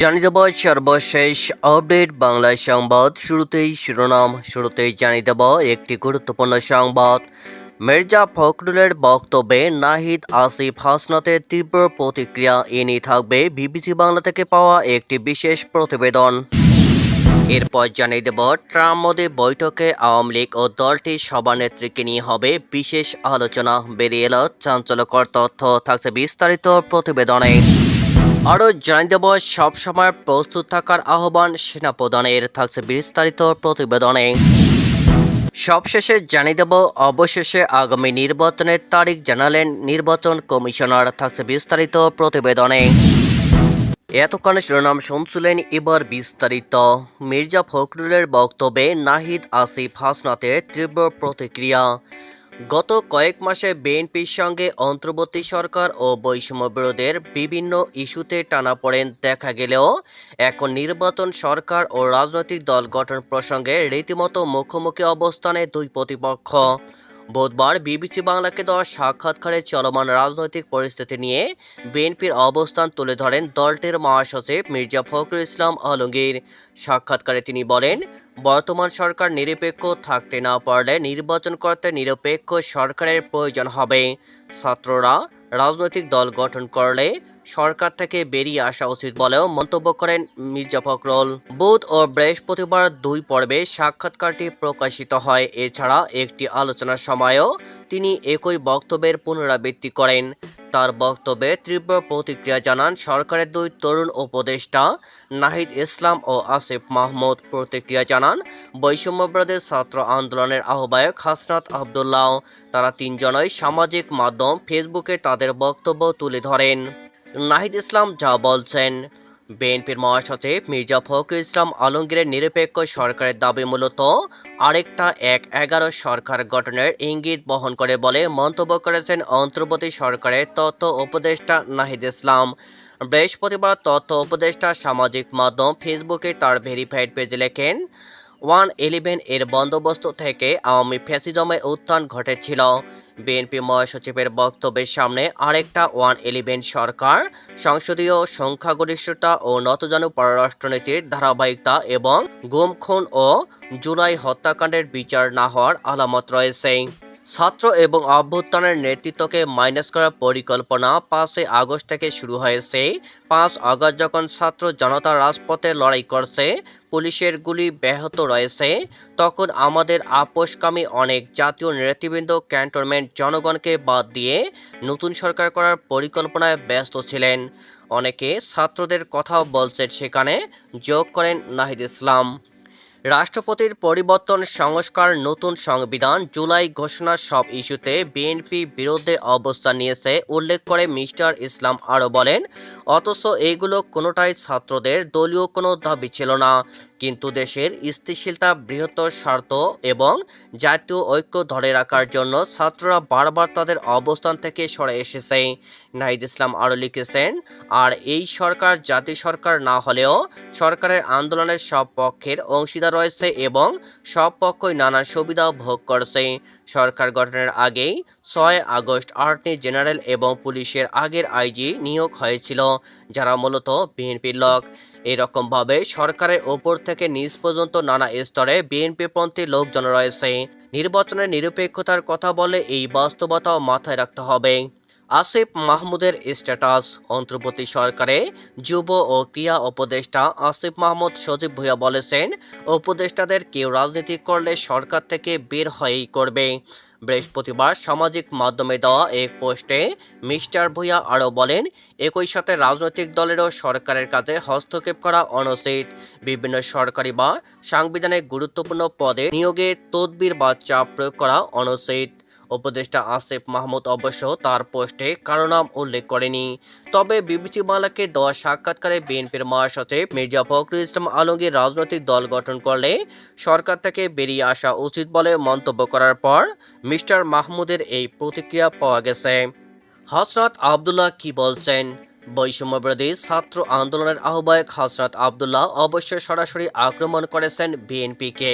জানিয়ে দেব সর্বশেষ আপডেট বাংলা সংবাদ। শুরুতেই শিরোনাম, শুরুতেই জানিয়ে দেব একটি গুরুত্বপূর্ণ সংবাদ। মির্জা ফখরুলের বক্তব্যে নাহিদ আসিফ হাসনাতের তীব্র প্রতিক্রিয়া এ নিয়ে থাকবে বিবিসি বাংলা থেকে পাওয়া একটি বিশেষ প্রতিবেদন। এরপর জানিয়ে দেব ট্রাম্প মোদী বৈঠকে আওয়ামী লীগ ও দলটির সভানেত্রীকে নিয়ে হবে বিশেষ আলোচনা। বেরিয়ে এলো চাঞ্চল্যকর তথ্য। থাকছে বিস্তারিত প্রতিবেদনে। আরও জানিয়ে দেব, সবসময় প্রস্তুত থাকার আহ্বান সেনাপ্রধানের, থাকছে বিস্তারিত প্রতিবেদনে। সবশেষে জানিয়ে দেব, অবশেষে আগামী নির্বাচনের তারিখ জানালেন নির্বাচন কমিশনার, থাকছে বিস্তারিত প্রতিবেদনে। এতক্ষণ শিরোনাম শুনছিলেন এবার বিস্তারিত। মির্জা ফখরুলের বক্তব্যে নাহিদ আসিফ হাসনাতের তীব্র প্রতিক্রিয়া। গত কয়েক মাসে বিএনপির সঙ্গে অন্তর্বর্তী সরকার ও বৈষম্য বিরোধের বিভিন্ন ইস্যুতে টানা পড়েন। দেখা গেলেও এখন নির্বাচন সরকার ও রাজনৈতিক দল গঠন প্রসঙ্গে রীতিমতো মুখোমুখি অবস্থানে দুই প্রতিপক্ষ। বুধবার বিবিসি বাংলাকে দেওয়া সাক্ষাৎকারে চলমান রাজনৈতিক পরিস্থিতি নিয়ে বিএনপির অবস্থান তুলে ধরেন দলটির মহাসচিব মির্জা ফখরুল ইসলাম আলমগীর। সাক্ষাৎকারে তিনি বলেন, বর্তমান সরকার নিরপেক্ষ থাকতে না পারলে নির্বাচন করতে নিরপেক্ষ সরকারের প্রয়োজন হবে। ছাত্ররা রাজনৈতিক দল গঠন করলে সরকার থেকে বেরিয়ে আসা উচিত বলেও মন্তব্য করেন মির্জা ফখরুল। বুধ ও বৃহস্পতিবার দুই পর্বে সাক্ষাৎকারটি প্রকাশিত হয়। এছাড়া একটি আলোচনার সময়ও তিনি একই বক্তব্যের পুনরাবৃত্তি করেন। তার বক্তব্যে তীব্র প্রতিক্রিয়া জানান সরকারের দুই তরুণ উপদেষ্টা নাহিদ ইসলাম ও আসিফ মাহমুদ। প্রতিক্রিয়া জানান বৈষম্যবিরোধী ছাত্র আন্দোলনের আহ্বায়ক হাসনাত আবদুল্লাহ। তারা তিনজনই সামাজিক মাধ্যম ফেসবুকে তাদের বক্তব্য তুলে ধরেন। নাহিদ ইসলাম যা বলছেন। বিএনপির মহাসচিব মির্জা ফখরুল ইসলাম আলমগীরের নিরপেক্ষ সরকারের দাবি মূলত আরেকটা এক এগারো সরকার গঠনের ইঙ্গিত বহন করে বলে মন্তব্য করেছেন অন্তর্বর্তী সরকারের তথ্য উপদেষ্টা নাহিদ ইসলাম। বৃহস্পতিবার তথ্য উপদেষ্টা সামাজিক মাধ্যম ফেসবুকে তার ভেরিফাইড পেজে লেখেন ওয়ান ইলেভেন এর বন্দোবস্ত থেকে আওয়ামী ফ্যাসিজমের উত্থান ঘটেছিল। বিএনপি মহাসচিবের বক্তব্যের সামনে আরেকটা ওয়ান ইলেভেন সরকার, সংসদীয় সংখ্যাগরিষ্ঠতা ও নতজানু পররাষ্ট্রনীতির ধারাবাহিকতা এবং গুম খুন ও জুলাই হত্যাকাণ্ডের বিচার না হওয়ার আলামত রয়েছে। ছাত্র এবং অভ্যুত্থানের নেতৃত্বকে মাইনাস করার পরিকল্পনা পাঁচই আগস্ট থেকে শুরু হয়েছে। পাঁচ আগস্ট যখন ছাত্র জনতা রাজপথে লড়াই করছে, পুলিশের গুলি ব্যাহত রয়েছে, তখন আমাদের আপোষকামী অনেক জাতীয় নেতৃবৃন্দ, ক্যান্টনমেন্ট জনগণকে বাদ দিয়ে নতুন সরকার করার পরিকল্পনায় ব্যস্ত ছিলেন। অনেকে ছাত্রদের কথাও বলছেন সেখানে, যোগ করেন নাহিদ ইসলাম। রাষ্ট্রপতির পরিবর্তন সংস্কার নতুন সংবিধান জুলাই ঘোষণা সব ইস্যুতে বিএনপি বিরুদ্ধে অবস্থান নিয়েছে, উল্লেখ করে মিস্টার ইসলাম আরও বলেন, অথচ এগুলো কোনোটাই ছাত্রদের দলীয় কোনো দাবি ছিল না। কিন্তু দেশের স্থিতিশীলতা, বৃহত্তর স্বার্থ এবং জাতীয় ঐক্য ধরে রাখার জন্য ছাত্ররা বারবার তাদের অবস্থান থেকে সরে এসেছে। নাহিদ ইসলাম আরও লিখেছেন, আর এই সরকার জাতীয় সরকার না হলেও সরকারের আন্দোলনের সব পক্ষের অংশীদার রয়েছে এবং সব পক্ষই নানা সুবিধা ভোগ করছে। সরকার গঠনের আগেই ছয় আগস্ট আর্টনি জেনারেল এবং পুলিশের আগের আইজি নিয়োগ হয়েছিল, যারা মূলত বিএনপির লোক। এরকমভাবে সরকারের ওপর থেকে নিজ পর্যন্ত নানা স্তরে বিএনপিপন্থী লোকজন রয়েছে। নির্বাচনের নিরপেক্ষতার কথা বলে এই বাস্তবতাও মাথায় রাখতে হবে। আসিফ মাহমুদের স্ট্যাটাস, অন্তর্বর্তী সরকারে যুব ও ক্রিয়া উপদেষ্টা আসিফ মাহমুদ সজীব ভুঁইয়া বলেছেন, উপদেষ্টাদের কেউ রাজনীতি করলে সরকার থেকে বের হয়েই করবে। বৃহস্পতিবার সামাজিক মাধ্যমে দেওয়া এক পোস্টে মিস্টার ভুঁইয়া আরও বলেন, একই সাথে রাজনৈতিক দলেরও সরকারের কাজে হস্তক্ষেপ করা অনুচিত। বিভিন্ন সরকারি বা সাংবিধানিক গুরুত্বপূর্ণ পদে নিয়োগে তদবির বা চাপ প্রয়োগ করা অনুচিত। উপদেষ্টা আসিফ মাহমুদ অবশ্য তার পোস্টে কারও নাম উল্লেখ করেনি। তবে বিবিসি বাংলাকে দেওয়া সাক্ষাৎকারে বিএনপির মহাসচিব মির্জা ফখরুল ইসলাম আলমগীর রাজনৈতিক দল গঠন করলে সরকার থেকে বেরিয়ে আসা উচিত বলে মন্তব্য করার পর মিস্টার মাহমুদের এই প্রতিক্রিয়া পাওয়া গেছে। হসরত আবদুল্লাহ কি বলছেন? বৈষম্যবিরোধী ছাত্র আন্দোলনের আহ্বায়ক হসরত আবদুল্লাহ অবশ্য সরাসরি আক্রমণ করেছেন বিএনপিকে।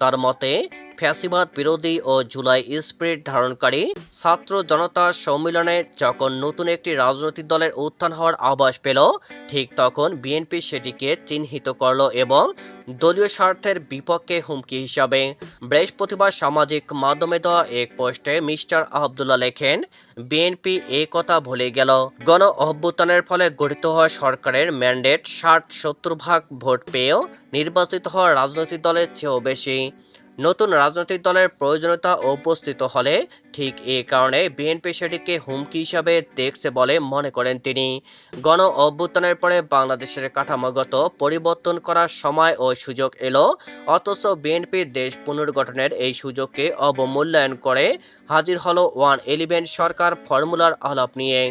তার মতে, ফ্যাসিবাদ বিরোধী ও জুলাই স্পিরিট ধারণকারী ছাত্র জনতা সম্মেলনে যখন নতুন একটি রাজনৈতিক দলের উত্থান হওয়ার আভাস পেল, ঠিক তখন বিএনপি সেটিকে চিহ্নিত করল এবং দলীয় স্বার্থের বিপক্ষে হুমকি হিসাবে বৃহস্পতিবার সামাজিক মাধ্যমে দেওয়া এক পোস্টে মিস্টার আবদুল্লাহ লেখেন, বিএনপি এই কথা ভুলে গেল। গণ অভ্যুত্থানের ফলে গঠিত হওয়া সরকারের ম্যান্ডেট ষাট সত্তর ভাগ ভোট পেয়েও নির্বাচিত হওয়া রাজনৈতিক দলের চেয়েও বেশি। নতুন রাজনৈতিক দলের প্রয়োজনীয়তা উপস্থিত হলে ঠিক এই কারণে বিএনপি সেটিকে হুমকি হিসাবে দেখছে বলে মনে করেন তিনি। গণ অভ্যুত্থানের পরে বাংলাদেশের কাঠামোগত পরিবর্তন করার সময় ও সুযোগ এলো, অথচ বিএনপি দেশ পুনর্গঠনের এই সুযোগকে অবমূল্যায়ন করে হাজির হলো ওয়ান ইলেভেন সরকার ফর্মুলার আলাপ নিয়ে।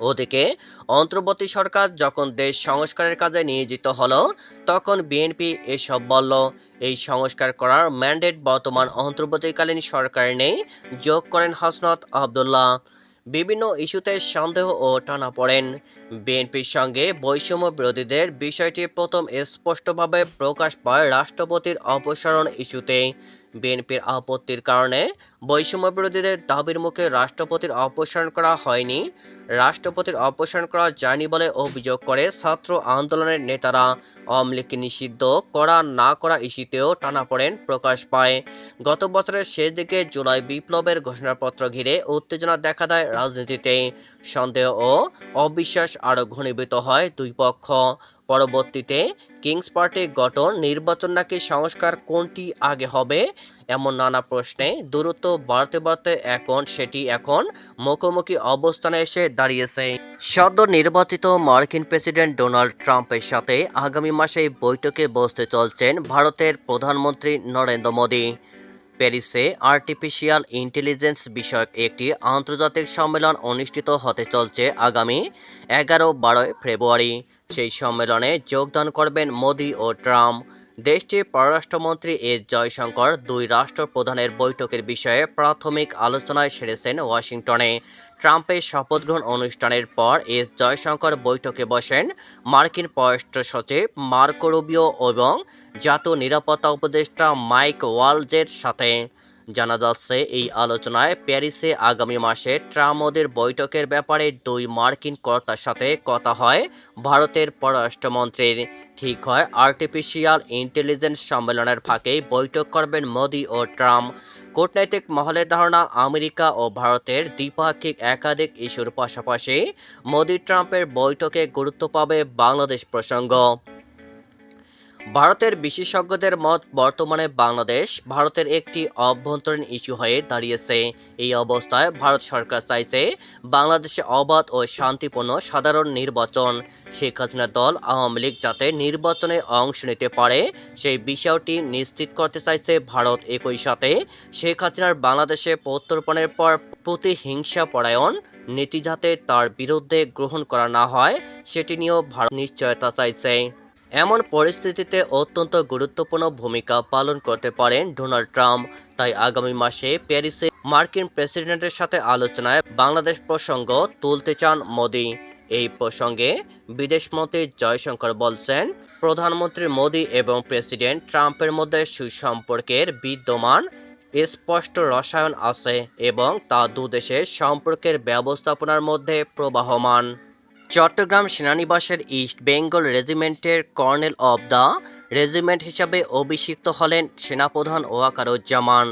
ওদিকে, অন্তর্বর্তী সরকার যখন দেশ সংস্কারের কাজে নিয়োজিত হলো, তখন বিএনপি এসব বলল, এই সংস্কার করার ম্যান্ডেট বর্তমান অন্তর্বর্তীকালীন সরকার নেই। যোগ করেন হাসনাত আবদুল্লাহ। বিভিন্ন ইস্যুতে সন্দেহ ও টানা পড়েন। বিএনপির সঙ্গে বৈষম্য বিরোধীদের বিষয়টি প্রথম স্পষ্টভাবে প্রকাশ পায় রাষ্ট্রপতির অপসারণ ইস্যুতে। বিএনপির আপত্তির কারণে বৈষম্য বিরোধীদের দাবির মুখে রাষ্ট্রপতির অপসারণ করা হয়নি। রাষ্ট্রপতির অপসারণ করা যায়নি বলে অভিযোগ করে ছাত্র আন্দোলনের নেতারা। আওয়ামী নিষিদ্ধ করা না করা ইস্যুতেও টানাপড়েন প্রকাশ পায়। গত বছরের শেষ দিকে জুলাই বিপ্লবের ঘোষণাপত্র ঘিরে উত্তেজনা দেখা দেয় রাজনীতিতে। সন্দেহ ও অবিশ্বাস আরও ঘনীভূত হয় দুই পক্ষ। পরবর্তীতে কিংস পার্টি গঠন, নির্বাচন নাকি সংস্কার কোনটি আগে হবে? এমন নানা প্রশ্নে দূরত্ব বাড়তে বাড়তে এখন সেটি এখন মুখোমুখি অবস্থানে এসে দাঁড়িয়েছে। সদ্য নির্বাচিত মার্কিন প্রেসিডেন্ট ডোনাল্ড ট্রাম্পের সাথে আগামী মাসে বৈঠকে বসতে চলছেন ভারতের প্রধানমন্ত্রী নরেন্দ্র মোদী। প্যারিসে আর্টিফিশিয়াল ইন্টেলিজেন্স বিষয়ক একটি আন্তর্জাতিক সম্মেলন অনুষ্ঠিত হতে চলছে আগামী এগারো বারোই ফেব্রুয়ারি। সেই সম্মেলনে যোগদান করবেন মোদি ও ট্রাম্প। দেশটির পররাষ্ট্রমন্ত্রী এস জয়শঙ্কর দুই রাষ্ট্রপ্রধানের বৈঠকের বিষয়ে প্রাথমিক আলোচনায় সেরেছেন ওয়াশিংটনে। ট্রাম্পের শপথ গ্রহণ অনুষ্ঠানের পর এস জয়শঙ্কর বৈঠকে বসেন মার্কিন পররাষ্ট্র সচিব মার্কো রুবিও এবং জাতীয় নিরাপত্তা উপদেষ্টা মাইক ওয়ালজের সাথে। জানা যাচ্ছে, এই আলোচনায় প্যারিসে আগামী মাসে ট্রাম্প মোদির বৈঠকের ব্যাপারে দুই মার্কিন কর্তার সাথে কথা হয়। ভারতের পররাষ্ট্রমন্ত্রীর ঠিক হয়, আর্টিফিশিয়াল ইন্টেলিজেন্স সম্মেলনের ফাঁকেই বৈঠক করবেন মোদি ও ট্রাম্প। কূটনৈতিক মহলে ধারণা, আমেরিকা ও ভারতের দ্বিপাক্ষিক একাধিক ইস্যুর পাশাপাশি মোদি ট্রাম্পের বৈঠকে গুরুত্ব পাবে বাংলাদেশ প্রসঙ্গ। ভারতের বিশেষজ্ঞদের মত, বর্তমানে বাংলাদেশ ভারতের একটি অভ্যন্তরীণ ইস্যু হয়ে দাঁড়িয়েছে। এই অবস্থায় ভারত সরকার চাইছে বাংলাদেশে অবাধ ও শান্তিপূর্ণ সাধারণ নির্বাচন। শেখ হাসিনা দল আওয়ামী লীগ যাতে নির্বাচনে অংশ নিতে পারে, সেই বিষয়টি নিশ্চিত করতে চাইছে ভারত একই সাথে। শেখ হাসিনার বাংলাদেশে প্রত্যর্পণের পর প্রতিহিংসা পরায়ণ নীতি যাতে তার বিরুদ্ধে গ্রহণ করা না হয়, সেটি নিয়েও ভারত নিশ্চয়তা চাইছে। এমন পরিস্থিতিতে অত্যন্ত গুরুত্বপূর্ণ ভূমিকা পালন করতে পারেন ডোনাল্ড ট্রাম্প। তাই আগামী মাসে প্যারিসে মার্কিন প্রেসিডেন্টের সাথে আলোচনায় বাংলাদেশ প্রসঙ্গ তুলতে চান মোদি। এই প্রসঙ্গে বিদেশমন্ত্রী জয়শঙ্কর বলছেন, প্রধানমন্ত্রী মোদি এবং প্রেসিডেন্ট ট্রাম্পের মধ্যে সুসম্পর্কের বিদ্যমান স্পষ্ট রসায়ন আছে এবং তা দুদেশের সম্পর্কের ব্যবস্থাপনার মধ্যে প্রবাহমান। চট্টগ্রাম সেনানিবাসের ইস্ট বেঙ্গল রেজিমেন্টের কর্নেল অব দ্য রেজিমেন্ট হিসাবে অভিষিক্ত হলেন সেনাপ্রধান ওয়াকারুজ্জামান।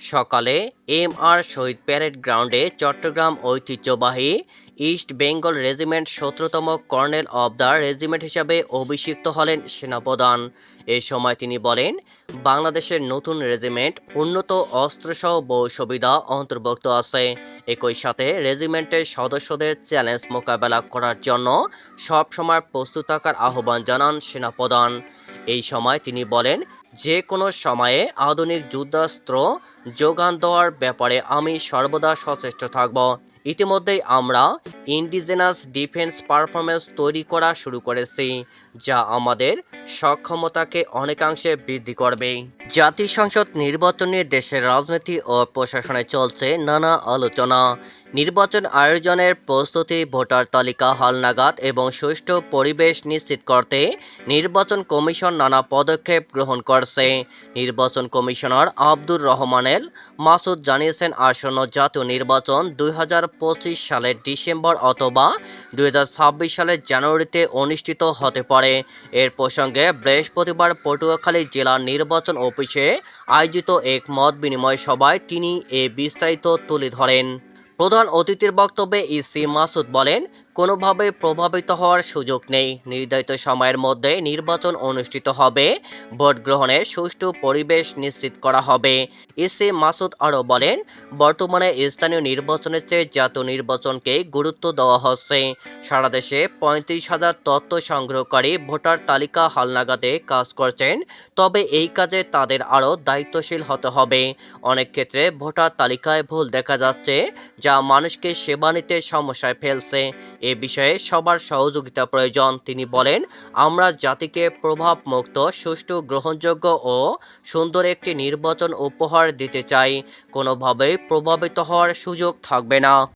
সকালে এম আর শহীদ প্যারেড গ্রাউন্ডে চট্টগ্রাম ঐতিহ্যবাহী ইস্ট বেঙ্গল রেজিমেন্ট সতেরোতম কর্নেল অব দ্য রেজিমেন্ট হিসাবে অভিষিক্ত হলেন সেনাপ্রধান। এ সময় তিনি বলেন, বাংলাদেশের নতুন রেজিমেন্ট উন্নত অস্ত্রসহ বহু সুবিধা অন্তর্ভুক্ত আছে। একই সাথে রেজিমেন্টের সদস্যদের চ্যালেঞ্জ মোকাবেলা করার জন্য সবসময় প্রস্তুত থাকার আহ্বান জানান সেনাপ্রধান। এই সময় তিনি বলেন যে কোনো সময়ে আধুনিক যুদ্ধাস্ত্র যোগান দেওয়ার ব্যাপারে আমি সর্বদা সচেষ্ট থাকব। ইতিমধ্যেই আমরা ইন্ডিজেনাস ডিফেন্স পারফরমেন্স তৈরি করা শুরু করেছি, যা আমাদের সক্ষমতাকে অনেকাংশে বৃদ্ধি করবে। জাতীয় সংসদ নির্বাচনে দেশের রাজনীতি ও প্রশাসনে চলছে নানা আলোচনা। নির্বাচন আয়োজনের প্রস্তুতি, ভোটার তালিকা, হালনাগাদ এবং সুষ্ঠু পরিবেশ নিশ্চিত করতে নির্বাচন কমিশন নানা পদক্ষেপ গ্রহণ করছে। নির্বাচন কমিশনার আব্দুর রহমানেল মাসুদ জানিয়েছেন, আসন্ন জাতীয় নির্বাচন দু হাজার পঁচিশ সালের ডিসেম্বর অথবা দু হাজার ছাব্বিশ সালের জানুয়ারিতে অনুষ্ঠিত হতে পারে। এর প্রসঙ্গে বৃহস্পতিবার পটুয়াখালী জেলা নির্বাচন অফিসে আয়োজিত এক মত বিনিময় সভায় তিনি এ বিস্তারিত তুলে ধরেন। প্রধান অতিথির বক্তব্যে ইসি মাসুদ বলেন কোনোভাবে প্রভাবিত হওয়ার সুযোগ নেই। নির্ধারিত সময়ের মধ্যে নির্বাচন অনুষ্ঠিত হবে। ভোট গ্রহণের সুষ্ঠু পরিবেশ নিশ্চিত করা হবে। ইসি মাসুদ আরও বলেন, বর্তমানে স্থানীয় নির্বাচনের চেয়ে জাতীয় নির্বাচনকে গুরুত্ব দেওয়া হচ্ছে। সারা দেশে পঁয়ত্রিশ হাজার তথ্য সংগ্রহকারী ভোটার তালিকা হালনাগাদে কাজ করছেন। তবে এই কাজে তাদের আরও দায়িত্বশীল হতে হবে। অনেক ক্ষেত্রে ভোটার তালিকায় ভুল দেখা যাচ্ছে, যা মানুষকে সেবা নিতে সমস্যায় ফেলছে। এ বিষয়ে সবার সহযোগিতা প্রয়োজন। তিনি বলেন, আমরা জাতিকে প্রভাবমুক্ত, সুষ্ঠু, গ্রহণযোগ্য ও সুন্দর একটি নির্বাচন উপহার দিতে চাই। কোনোভাবেই প্রভাবিত হওয়ার সুযোগ থাকবে না।